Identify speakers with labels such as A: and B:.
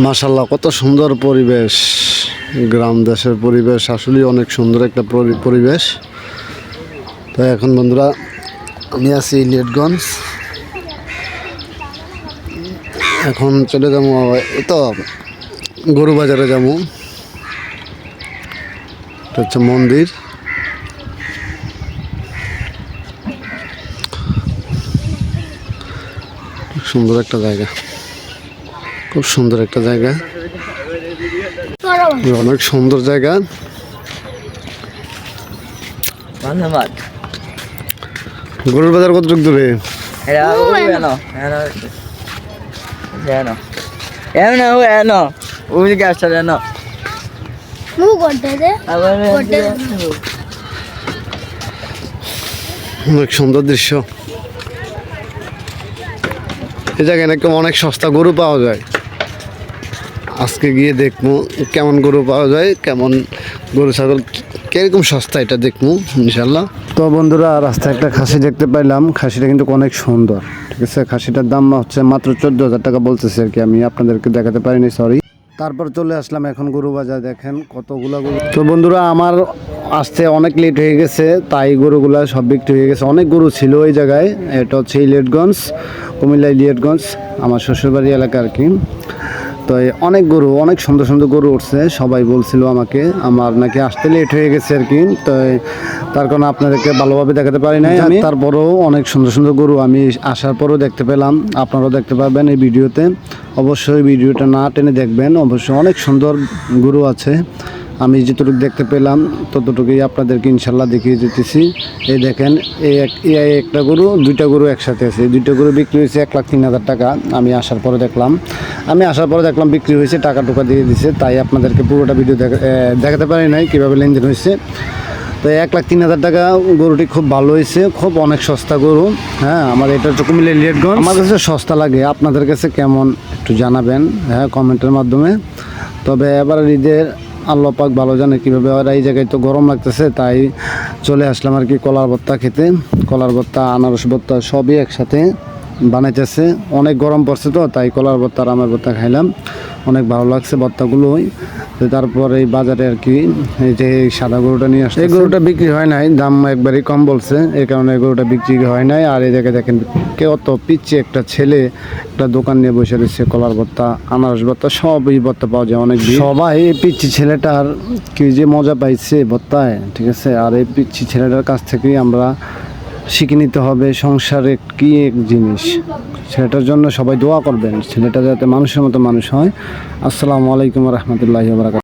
A: মাশাল্লাহ কত সুন্দর পরিবেশ। গ্রাম দেশের পরিবেশ আসলেই অনেক সুন্দর একটা পরি- পরিবেশ। তো এখন বন্ধুরা, আমি আছি ইলিয়টগঞ্জ এখন চলে যাব তো গরু বাজারে যাব। এটা হচ্ছে মন্দির। সুন্দর একটা জায়গা। খুব সুন্দর একটা জায়গা। অনেক সুন্দর জায়গা।
B: ধন্যবাদ।
A: গরুর বাজার কতটুক দূরে অনেক সুন্দর দৃশ্য। এই জায়গায় অনেক সস্তা গরু পাওয়া যায়। আজকে গিয়ে দেখব কেমন গরু পাওয়া যায়, কেমন গরু, ছাগল, কীরকম সস্তা এটা দেখব ইনশাল্লাহ তো বন্ধুরা, রাস্তায় একটা খাসি দেখতে পাইলাম। খাসিটা কিন্তু অনেক সুন্দর, ঠিক আছে? খাসিটার দাম হচ্ছে মাত্র চোদ্দ হাজার টাকা বলতেছে আর কি, আমি আপনাদেরকে দেখাতে পারিনি সরি তারপর চলে আসলাম এখন গরু বাজার, দেখেন কতগুলা গরু। তো বন্ধুরা, আমার আসতে অনেক লেট হয়ে গেছে, তাই গরুগুলা সব বিক্রি হয়ে গেছে। অনেক গরু ছিল ওই জায়গায়, এটা হচ্ছে ইলিয়টগঞ্জ, কুমিল্লা ইলিয়টগঞ্জ, আমার শ্বশুরবাড়ি এলাকা আর কি। তো অনেক গরু অনেক সুন্দর সুন্দর গরু উঠছে সবাই বলছিল আমাকে। আমার নাকি আসতে লেট হয়ে গেছে আর কি তো তার কারণে আপনাদেরকে ভালোভাবে দেখাতে পারি নাই। আমি তারপরেও অনেক সুন্দর সুন্দর গরু আমি আসার পরেও দেখতে পেলাম আপনারাও দেখতে পাবেন এই ভিডিওতে। অবশ্যই ভিডিওটা না টেনে দেখবেন অবশ্যই অনেক সুন্দর গরু আছে। আমি যতটুকু দেখতে পেলাম, ততটুকুই আপনাদেরকে ইনশাল্লাহ দেখিয়ে দিতেছি। এই দেখেন, এই এক এই একটা গরু, দুইটা গরু একসাথে আছে। দুইটা গরু বিক্রি হয়েছে এক লাখ তিন হাজার টাকা। আমি আসার পরে দেখলাম, আমি আসার পরে দেখলাম বিক্রি হয়েছে, টাকা টুকা দিয়ে দিছে। তাই আপনাদেরকে পুরোটা ভিডিও দেখা- দেখাতে পারি নাই কীভাবে লেনদেন হয়েছে। তো এক লাখ তিন হাজার টাকা গরুটি খুব ভালো হয়েছে, খুব অনেক সস্তা গরু। হ্যাঁ আমার এটা হচ্ছে কুমিল্লা লিয়েটগঞ্জ আমার কাছে সস্তা লাগে, আপনাদের কাছে কেমন একটু জানাবেন হ্যাঁ কমেন্টের মাধ্যমে। তবে এবার ঈদের আল্লাহ পাক ভালো জানে কীভাবে আর এই জায়গায় তো গরম লাগতেছে, তাই চলে আসলাম আর কি কলার ভর্তা খেতে। কলার ভর্তা, আনারস ভর্তা সবই একসাথে বানাইতেছে। অনেক গরম পড়ছে তো, তাই কলার ভর্তা আর আমের ভর্তা খাইলাম। অনেক ভালো লাগছে ভর্তাগুলোই। তো তারপর এই বাজারে আর কি এই যে এই সাদা গরুটা নিয়ে আসছে এই গরুটা বিক্রি হয় নাই দাম একবারই কম বলছে এই কারণে এই গরুটা বিক্রি হয় নাই। আর এই জায়গায় দেখেন কে অত পিচ্ছে একটা ছেলে একটা দোকান নিয়ে বসে রয়েছে কলার ভর্তা আনারস ভর্তা সবই ভর্তা পাওয়া যায় অনেক সবাই এই পিচ্ছি ছেলেটার কি যে মজা পাইছে ভর্তায় ঠিক আছে? আর এই পিচ্ছি ছেলেটার কাছ থেকেই আমরা শিখে নিতে হবে, সংসারে কি এক জিনিস? সেটার জন্য সবাই দোয়া করবেন, ছেলেটা যাতে মানুষের মতো মানুষ হয়। আসসালামু আলাইকুম রহমতুল্লাহ